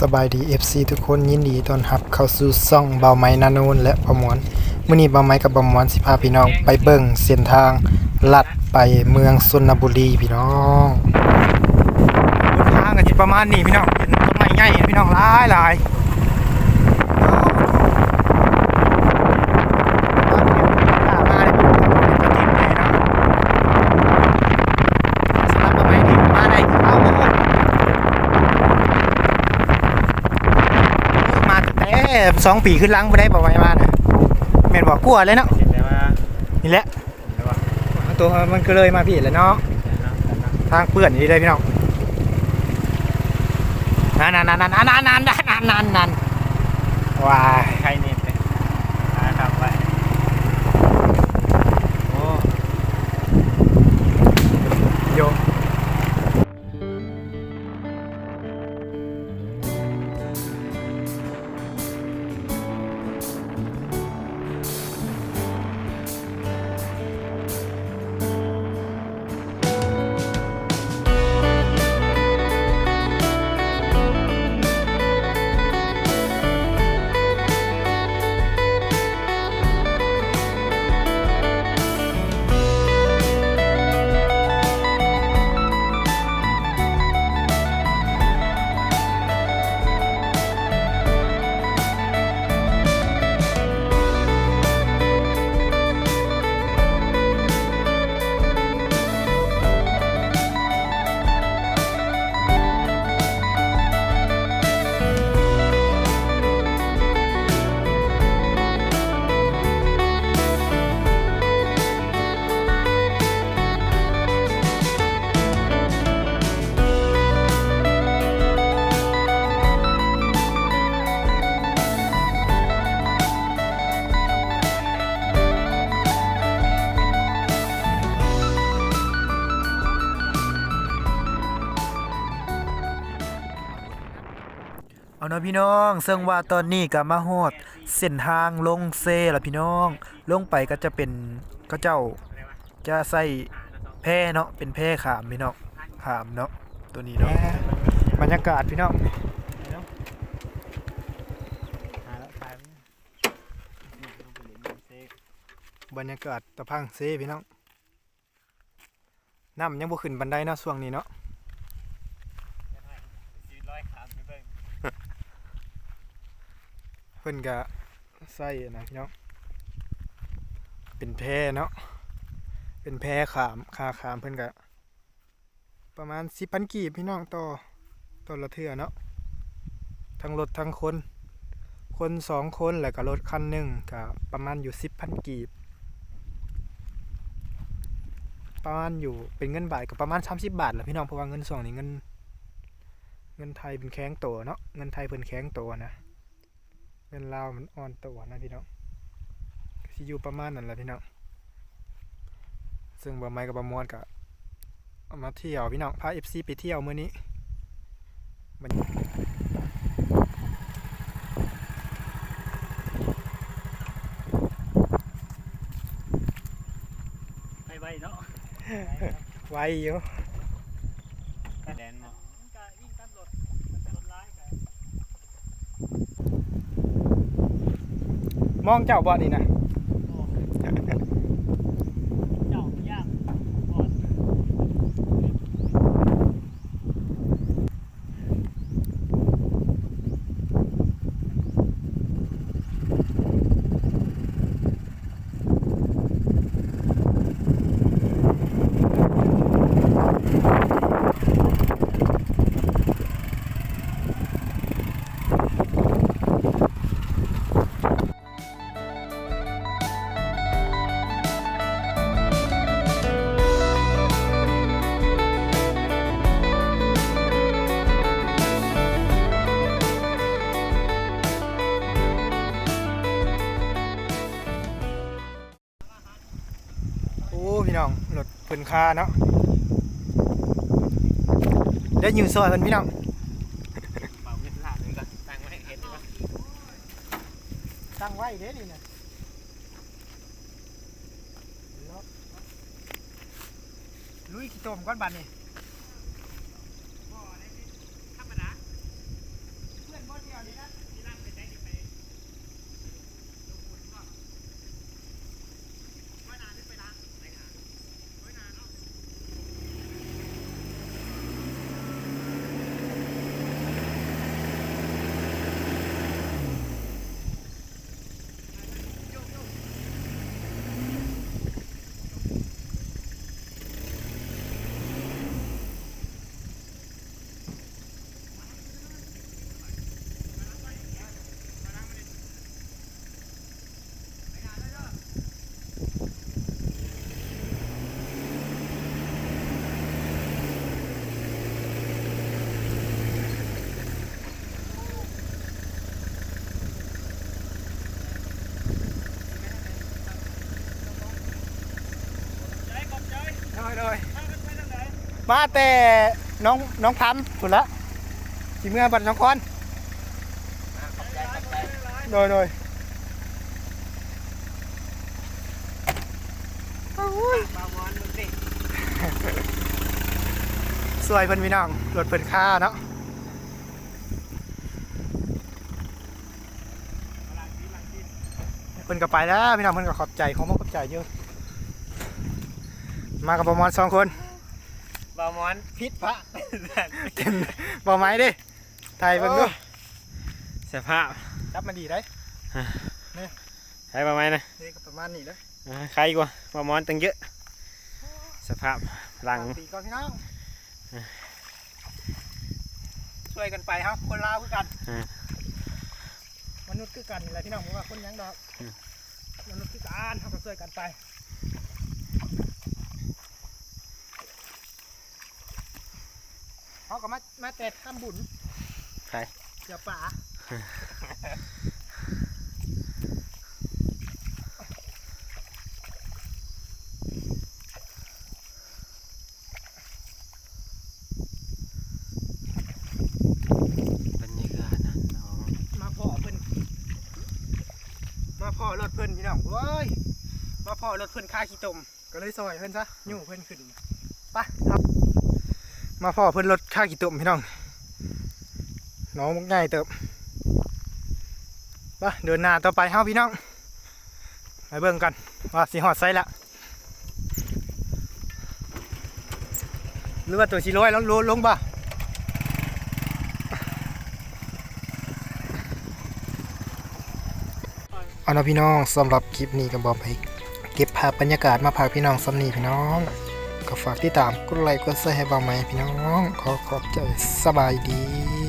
สบายดี FC ทุกคนยินดีต้อนรับเข้าสู่ซ่องเบาไม้นาโนนและประมวลมื้อนี้เบาไม้กับประมวลสิพาพี่น้องไปเบิ่งเส้นทางลัดไปเมืองสุนบุรีพี่น้องทางก็สิประมาณนี้พี่น้องเป็นต้นไม้ใหญ่พี่น้องหลายหลายมาเลยพี่น้องเป็นตัวจริงเลยเนาะสำหรับเบาไม้นี่มาได้เข้าหมด มาตั้งแต่ สองปีขึ้นหลังไปได้ประมาณมาน่ะแม่นบอกกลัวเลยเนาะเห็นไหมว่านี่แหละเห็นไหมว่าตัวมันก็เลยมาพี่แหล้วเนาะเห็นนะเห็นนะทางเปื่อนนี่เลยพี่น้องนั่นนั่นนั่นนั่นนั่นนั่นนั่นนั่นนั่นนั่นว้ายใครเนี่ย เอาเนาะพี่น้องซึ่งว่าตอนนี้ก็มาฮอดเส้นทางลงเซล้วพี่น้อง ลงไปก็จะเป็นก็เจ้าจะใส่แพเนาะเป็นแพขามพี่น้องขามเนาะตัวนี้เนาะบรรยากาศพี่น้องบรรยากาศตะพังเซพี่น้องน้ำยังบ่ขึ้นบันไดเนาะช่วงนี้เนาะ ยืนร้อยขามไปเบิ่ง เพิ่นก็ใส่นะพี่น้องเป็นแพเนาะเป็นแพขามคาขามเพิ่นก็ประมาณ10,000กีบพี่น้องต่อต่อละเทื่อเนาะทั้งรถทั้งคน คนสองคนแล้วก็รถคันหนึ่งก็ประมาณอยู่10,000กีบประมาณอยู่เป็นเงินบาทก็ประมาณ30บาทแหละพี่น้องเพราะว่าเงินส่วนนี้เงิน เงินไทยเป็นแข้งโตเนาะเงินไทยเพิ่นแข้งโตนะ เงินลาวมันอ่อนตัวนะพี่น้องก็สิอยู่ประมาณนั้นแหละพี่น้องซึ่งบ่ไม้กับบ่มวนก็เอามาเที่ยวพี่น้องพา FC ไปเที่ยวมื้อนี้มันไปไว้เนาะไวอยู่ แดนเนาะ มองเจ้าบ่นี่นะ อ้พี่น้องรถเพิ่นคาเนาะได้อยู่ซอยเพิ่นพี่น้องเป่าเงินลาดเลยก่อนตั้งไว้เห็นดีป่ะตั้งไว้เด้นี่นะลุยขี้ตมก้อนบันนี่ มาแต่น้องน้องพัมผุนละสีเมื่อบัดน้องคอนโดยโดยสวยเพิ่นพี่น้องรถเพิ่นค่าเนาะเพิ่นก็ไปแล้วพี่น้องเพิ่นก็ขอบใจของมขอบใจเยอะ มากับประมาณสองคน บาวอนพิษพระเต็มบ่ไม้ดิไทยเบิ่งดูสภาพจับมาดีได้ใช้ประมาณนะนี่ก็ประมาณนี้เลยอ่าใครกว่าบาวอนตั้งเยอะ สภาพหลังปีก่อนพี่น้องช่วยกันไปครับ คนลาวคือกันอ่ามนุษย์คือกันนี่แหละพี่น้องเพราะว่าคนหยังดอกอืมมนุษย์คือกันเขาก็ช่วยกันไป เขาก็มามาแต่ทำบุญใครเดี๋ยวป่าบรรยากาศนะน้องมาพ่อเพิ่นมาพ่อรถเพิ่นพี่น้องเว้ยมาพ่อรถเพิ่นค่าขี้ตม ก็เลยซอยเพิ่นซะยู่เพิ่นขึ้นไปครับ มาพ่อเพิ่นรถค่าขี้ตมพี่น้อง น้องง่ายเติบไปเดินหน้าต่อไปเฮาพี่น้องไปเบิ่งกันว่าสิฮอดไซละหรือว่าตัวสิร้อยแล้วลงลงบ่เอาละพี่น้องสำหรับคลิปนี้ก็บอกไป เก็บภาพบรรยากาศมาพาพี่น้องสำนีพี่น้อง ก็ฝากติดตามกดไลค์กดแชร์ให้บ่าวไหมพี่น้องขอขอบใจสบายดี